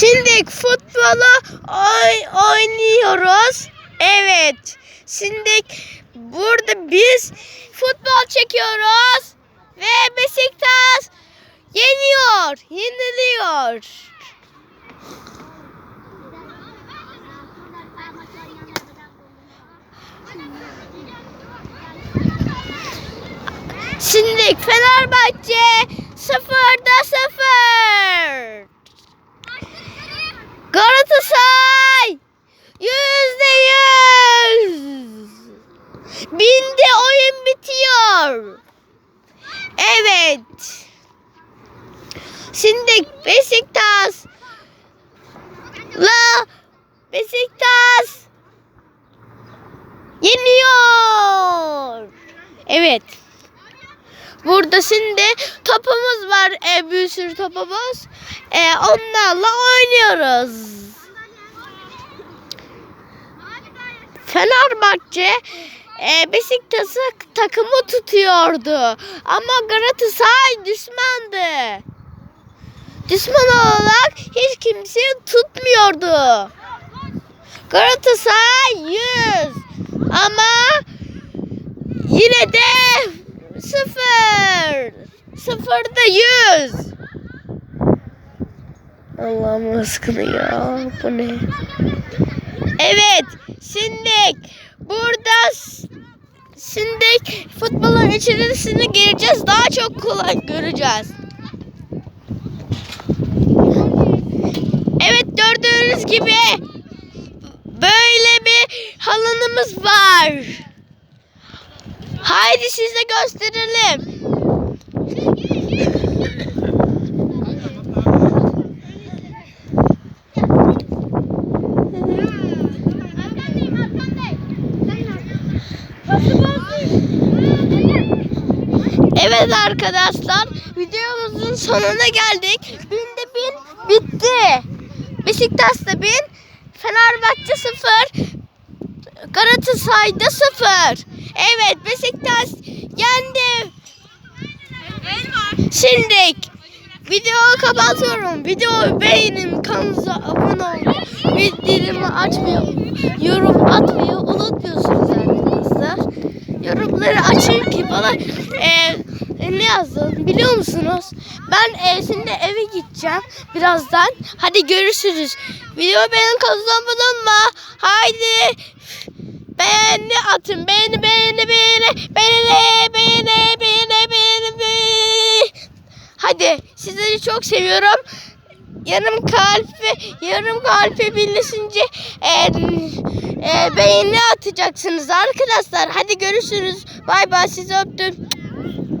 Şimdi futbolu oy- oynuyoruz. Evet. Şimdi burada biz futbol çekiyoruz ve Beşiktaş yeniyor, yeniliyor. Şimdi Fenerbahçe sıfırda sıfır. Oyun bitiyor. Evet. Şimdi Beşiktaş la Beşiktaş yeniyor. Evet. Burada şimdi topumuz var. E, bir sürü topumuz. E, onlarla oynuyoruz. Fenerbahçe e, Beşiktaş'ı takımı tutuyordu. Ama Galatasaray düşmandı. Düşman olarak hiç kimseyi tutmuyordu. Galatasaray 100 ama yine de sıfır. Sıfırda yüz. Allah'ım aşkına ya bu ne? Evet şimdi burada s- şimdi futbolun içerisine gireceğiz. Daha çok kolay göreceğiz. Evet gördüğünüz gibi böyle bir halınımız var. Haydi size gösterelim. Evet arkadaşlar videomuzun sonuna geldik. Binde bin bitti. Beşiktaş'ta bin, Fenerbahçe sıfır, Galatasaray'da sıfır. Evet Beşiktaş yendi. Şimdi videoyu kapatıyorum. Videoyu beğenin, kanalımıza abone olun. Bildirimi açmayı, yorum atmayı ki bana e, ne yazdın biliyor musunuz? Ben e, şimdi eve gideceğim birazdan. Hadi görüşürüz. Video benim kazanmadan mı? Haydi beğeni atın. Beğeni beğeni beğeni beğeni beğeni beğeni beğeni beğeni. Hadi sizleri çok seviyorum. Yarım kalp ve yarım kalbi birleşince e, e, beğeni atacaksınız arkadaşlar. Hadi görüşürüz. Bay bay sizi öptüm.